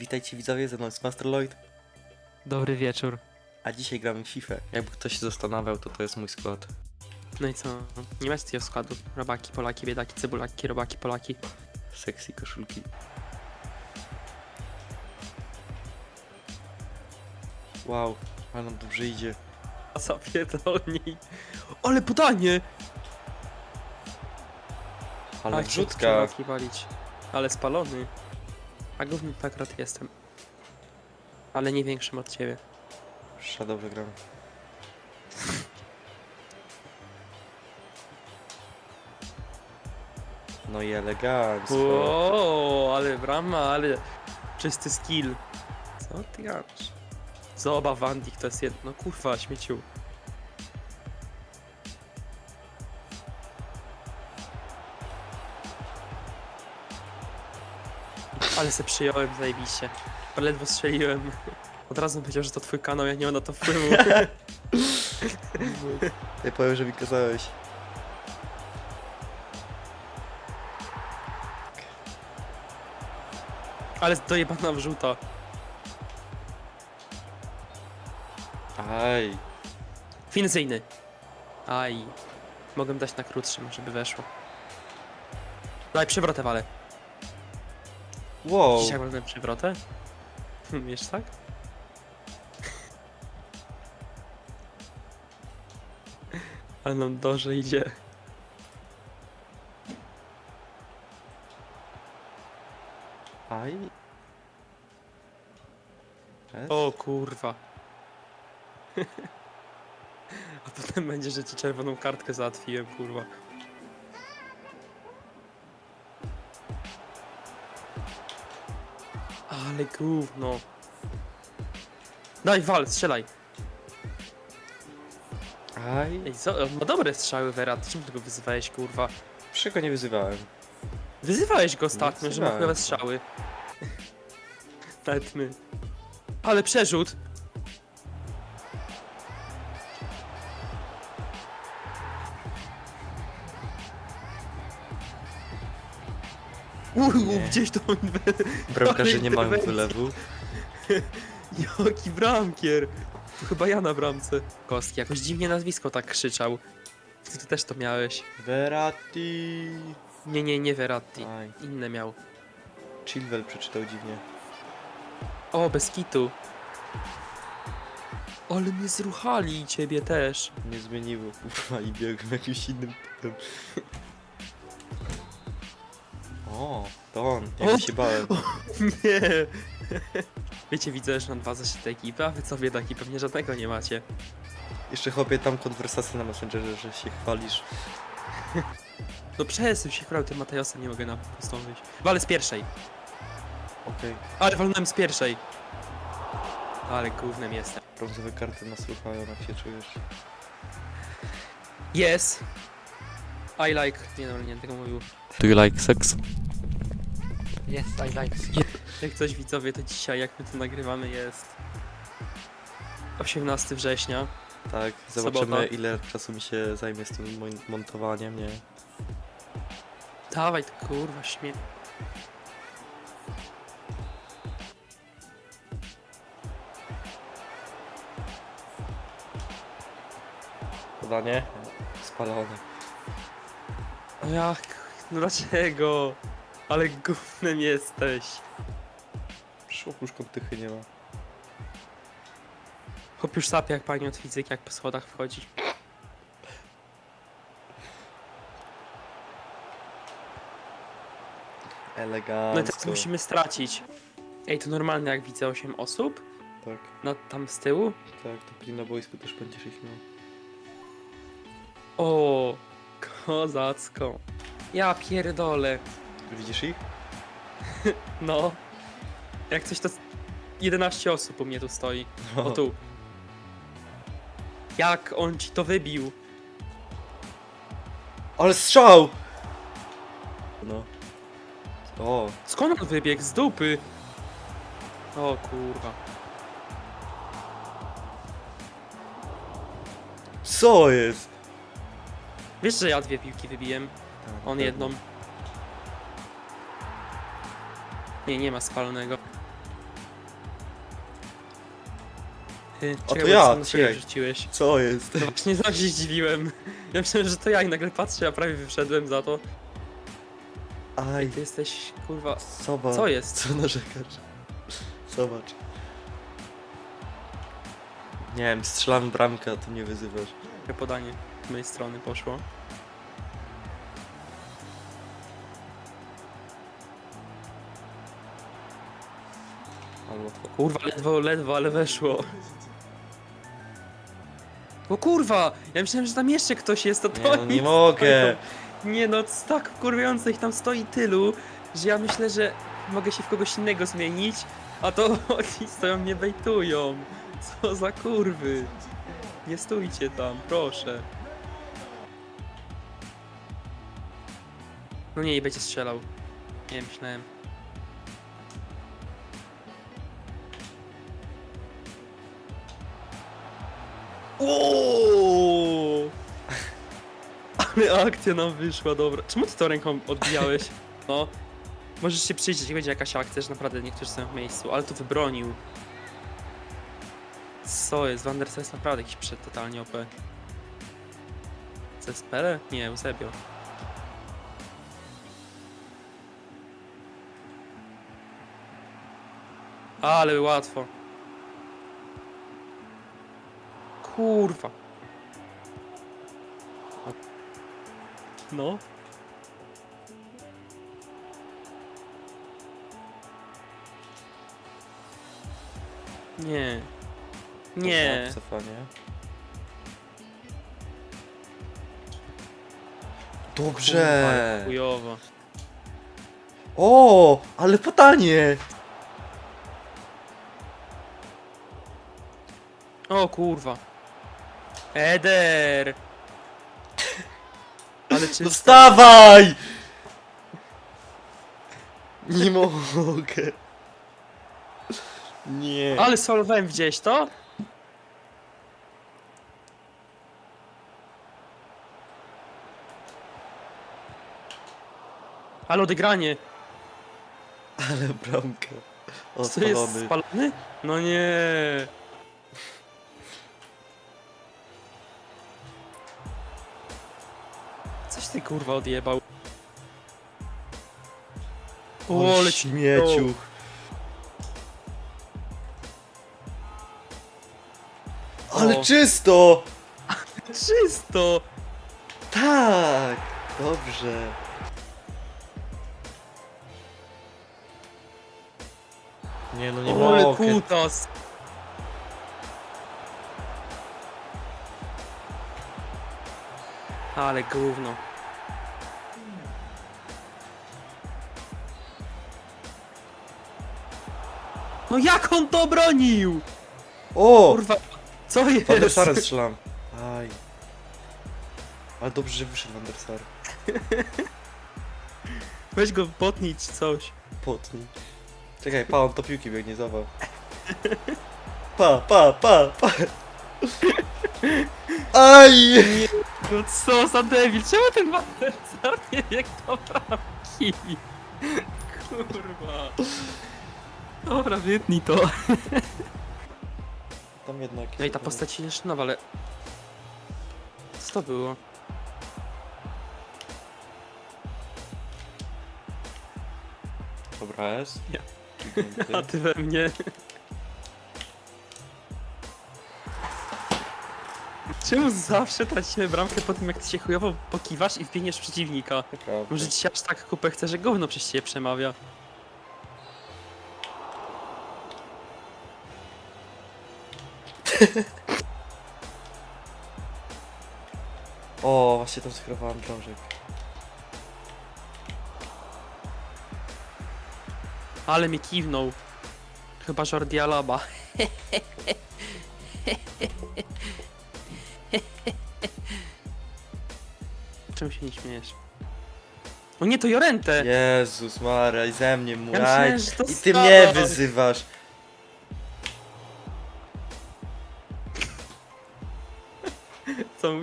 Witajcie widzowie, ze mną jest Master Lloyd, Dobry wieczór. a dzisiaj gramy w FIFA. Jakby ktoś się zastanawiał, to to jest mój skład. No i co? Nie masz takiego składu. Robaki, Polaki, biedaki, cebulaki, robaki, Polaki. Sexy koszulki. Wow, ale nam dobrze idzie. A zapierdolnij. Ale podanie! Ale A, wrzutka. walić. Ale spalony. A głównym to akurat jestem. Ale nie większym od ciebie. Shadow wygramy. No i elegancko. O, ale brama, ale czysty skill. Co ty gadasz? Zoba Wandik to jest jedno. No kurwa, śmieciu. Ale se przyjąłem zajebiście. Ledwo strzeliłem. Od razu powiedział, że to twój kanał, ja nie mam na to wpływu. Ja powiem, że mi kazałeś. Ale dojebana wrzuta. Aj. Finezyjny. Aj. Mogę dać na krótszym, żeby weszło. Daj przewrotę walę. Wow. Widzisz jak mam przewrotę? Hmm, Wiesz tak? Ale nam dobrze idzie. Aj. Jest? O kurwa. A potem będzie, że ci czerwoną kartkę załatwiłem, kurwa. Ale gówno. Daj, wal, strzelaj. Aj. Ej, co? On ma dobre strzały, Vera. Ty czemu tego wyzywałeś, kurwa? Czego nie wyzywałem? Wyzywałeś go ostatnio, że ma wyzywałem. chujowe strzały. Nawet my. Ale przerzut! Uuu, Nie. gdzieś to... Bramkarze nie mają interwencja. wylewu. Jaki bramkier! To chyba ja na bramce. Kostki, jakoś dziwnie nazwisko tak krzyczał. Ty, ty też to miałeś. Verratti. Nie, nie, nie Verratti. Aj. Inne miał. Chilwell przeczytał dziwnie. O, bez kitu. Ale mnie zruchali i ciebie też. Nie zmieniło, kurwa, i biegłem jakimś innym typem. O, to on, ja O! się bałem. Nie. Wiecie, widzę, że mam dwa zeszyty ekipy, a wy co biedaki pewnie żadnego nie macie. Jeszcze chłopie tam konwersację na Messengerze, że się chwalisz. No przesył się chrał tym Matejosem, nie mogę na pustą wyjść. Wale z pierwszej. Okej, Ale walnąłem z pierwszej. Ale gównem jestem. brązowe karty nas ruchają, jak się czujesz. Yes. I like... Nie no, nie tego mówił. Do you like sex? Yes, I like. Jak coś widzowie, to dzisiaj jak my tu nagrywamy jest... 18 września. Tak, zobaczymy Sobota. ile czasu mi się zajmie z tym mon- montowaniem, nie? Dawaj, ty kurwa, śmie... Podanie? Spalone. Jak? No dlaczego? Ale gównem jesteś. Szopuszką tychy nie ma. Chłop już sapie jak pani od fizyki, jak po schodach wchodzi. Elegancko. No i teraz musimy stracić. Ej, to normalne jak widzę 8 osób? Tak, No tam z tyłu? tak, to pewnie na boisku też będziesz ich miał. O, kozacko. Ja pierdolę. Widzisz ich? No. Jak coś to... z- 11 osób u mnie tu stoi. O tu. Jak on ci to wybił? Ale strzał! No. O, Skąd on wybiegł? Z dupy. O kurwa. co jest? Wiesz, że ja dwie piłki wybiłem? Tak, On jedną. Nie, nie ma spalonego. Ty, to czekaj, bo ja, czekaj. rzuciłeś. Co jest? No właśnie sam się zdziwiłem. Ja myślałem, że to ja i nagle patrzę, a prawie wyszedłem za to. Aj, Ty jesteś, kurwa... zobacz. Co jest? Co narzekasz? Zobacz. Nie wiem, strzelam bramkę, a ty mnie wyzywasz. Jakie podanie z mojej strony poszło. To. Kurwa, ledwo, ledwo, ale weszło. O kurwa! Ja myślałem, że tam jeszcze ktoś jest, to to Nie, no oni nie mogę. Nie no, tak wkurwiające ich tam stoi tylu, że ja myślę, że mogę się w kogoś innego zmienić, a to oni stoją, mnie bejtują. Co za kurwy. Nie stójcie tam, proszę. No nie, i będzie strzelał. Nie, myślałem. Ooo! Ale akcja nam wyszła, dobra. Czemu ty to ręką odbijałeś? No. Możesz się przyjrzeć, jak będzie jakaś akcja, że naprawdę niektórzy są w miejscu, ale tu wybronił. Co jest? Wandersa jest naprawdę jakiś przed totalnie OP. Co jest Pele? Nie, Eusebio. Ale łatwo. Kurwa. No. Nie. Nie. Cofanie. Kurwa, Dobrze. Chujowo. O, ale pytanie. O kurwa. Eder! Ale czysto. No wstawaj! Nie mogę. Nie. Ale solowałem gdzieś to? Ale odegranie. Ale bramka. Co jest Odpalony. spalony? No nie. Ty kurwa odjebał. O, ale śmieciu. Ale O. czysto! czysto! Tak! Dobrze. Nie no, nie Ale mogę. kutas! Ale gówno. No jak on to bronił? O! Kurwa, co jest? Sarem strzelam. Aj. Ale dobrze, że wyszedł Van der Sar. Weź go potnić coś. Potnij. Czekaj, pa, on to piłki biegnie, zobacz. Pa, pa, pa, pa. Aj! No co za debil, czemu ten Wandersar nie jak do bramki? Kurwa. Dobra, wytnij to. Tam jednak... No i ta postać się jeszcze nowa, ale... Co to było? Dobra, jest. Ja. A ty we mnie. Czemu zawsze tracimy bramkę po tym, jak ty się chujowo pokiwasz i wbiegniesz w przeciwnika? Naprawdę. Może ci się aż tak kupę chce, że gówno przez ciebie przemawia. O, właśnie tam skierowałem drążek. Ale mnie kiwnął. Chyba Jordi Alaba. Czemu się nie śmiejesz? O nie, to Jorente! Jezus Maria, i ze mnie mu. Ja myślałem, Aj, że to I ty mnie wyzywasz.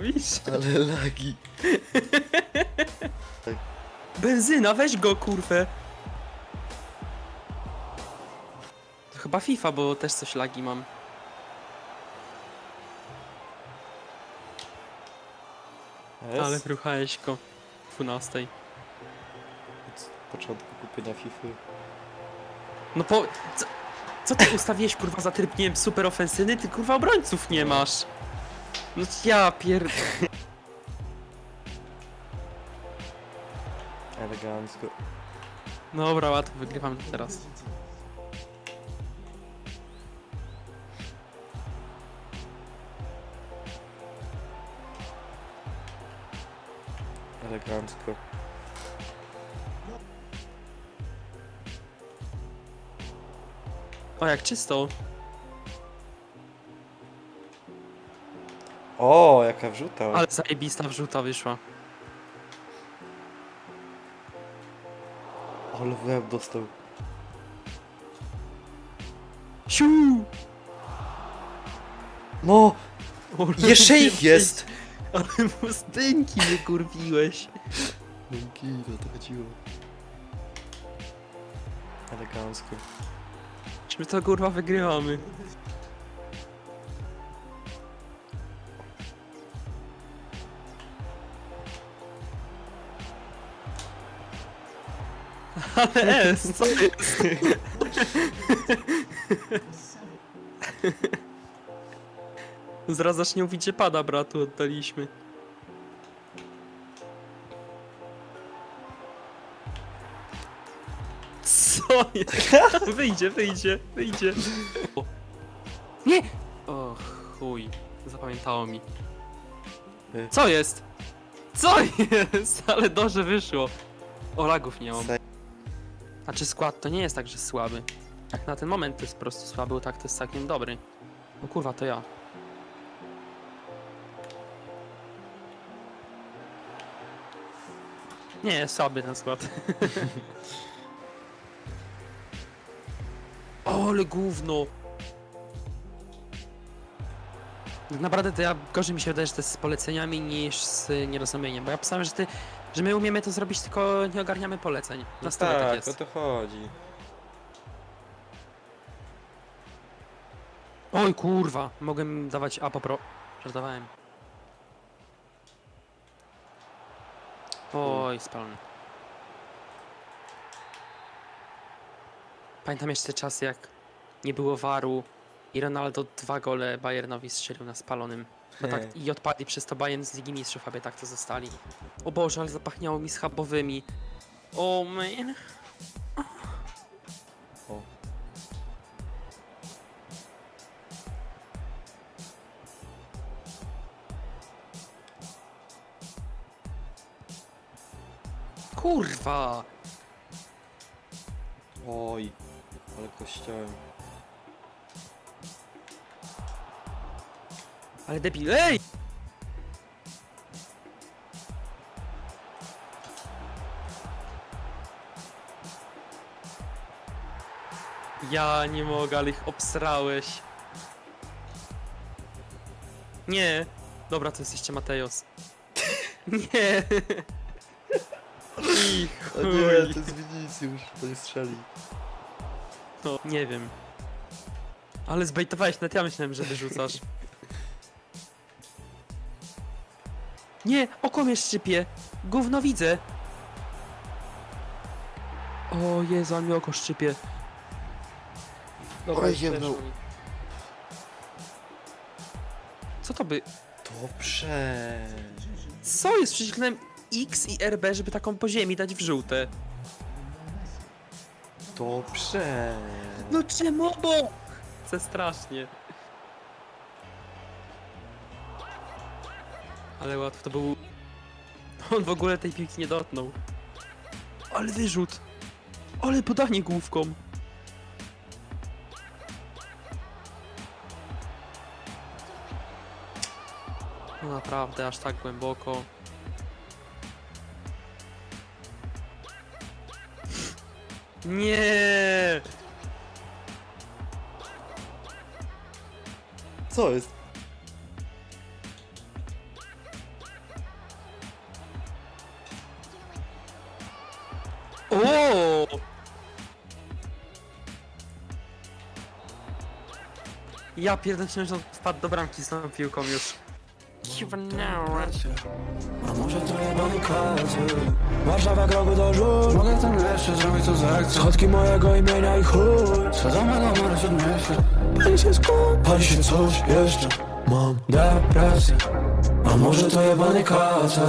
Oczywiście. Ale lagi. Benzyna, weź go, kurwę. To chyba FIFA, bo też coś lagi mam. Jest? Ale wruchałeś go. 12. Od początku kupienia FIFA. No po... Co, co ty ustawiłeś, kurwa, za tryb, nie wiem, super ofensywny? Ty, kurwa, obrońców nie masz. No ja pier... Elegancko. Dobra, łatwo, wygrywam teraz. Elegancko. O, jak czysto. O, jaka wrzuta. Ale zajebista wrzuta wyszła. Ale w łeb dostał. Siu! No! Jeszcze ich jest! Ale mu stynki wykurwiłeś. Dzięki, no to chodziło. Elegancko. Czy my to kurwa wygrywamy? Ale S, co jest? Zaraz zacznie mówić, pada bratu, oddaliśmy. Co jest? Wyjdzie, wyjdzie, wyjdzie. O. Nie! O chuj, zapamiętało mi. Y. Co jest? Co jest? Ale dobrze wyszło. O, lagów nie mam. Znaczy skład to nie jest tak, że słaby. Jak na ten moment to jest po prostu słaby, bo tak to jest całkiem dobry. No kurwa, to ja. Nie, słaby ten skład. o, ale gówno. Tak naprawdę to ja gorzej mi się wydaje, że to jest z poleceniami niż z nierozumieniem, bo ja pisałem, że ty, że my umiemy to zrobić, tylko nie ogarniamy poleceń. Na No stole tak, tak, jest. o to chodzi. Oj kurwa, mogłem dawać A popro... Żartowałem. Oj, spalony. Pamiętam jeszcze czas jak nie było waru i Ronaldo dwa gole Bayernowi strzelił na spalonym. Bo tak, I odpadli przez to Bayern z Ligi Mistrzów, aby tak to zostali. O Boże, ale zapachniało mi schabowymi. O man. O. Kurwa! Oj, ale kościołem. Ale debil, ej! Ja nie mogę, ale ich obsrałeś. Nie. Dobra, to jesteście Matejos. Nie. I O nie, chuj. to jest Vinicius, to nie strzeli. No, nie wiem. Ale zbejtowałeś, nawet ja myślałem, że wyrzucasz. Nie, oko mnie szczypie. Gówno widzę. O Jezu, a mi oko szczypie. Oj, już jebnął. weszło mi. Co to by... Dobrze. Co jest? Przycisknąłem X i RB, żeby taką po ziemi dać w żółte. Dobrze. No czemu bo? Chcę strasznie. Ale łatwo to był... On w ogóle tej piłki nie dotknął. Ale wyrzut. Ale podanie główką. No naprawdę, aż tak głęboko. Nie! Co jest? O! Ja pierdolę, że on wpadł do bramki z tą piłką już. A może to jebany kacy Warszawa kroku do rzut Mogę tam jeszcze zrobić co zechcę. Schodki mojego imienia i chuj. Świadomego na śródmieście Pali się skąd, pali się coś jeszcze. Mam depresję. A może to jebany kacy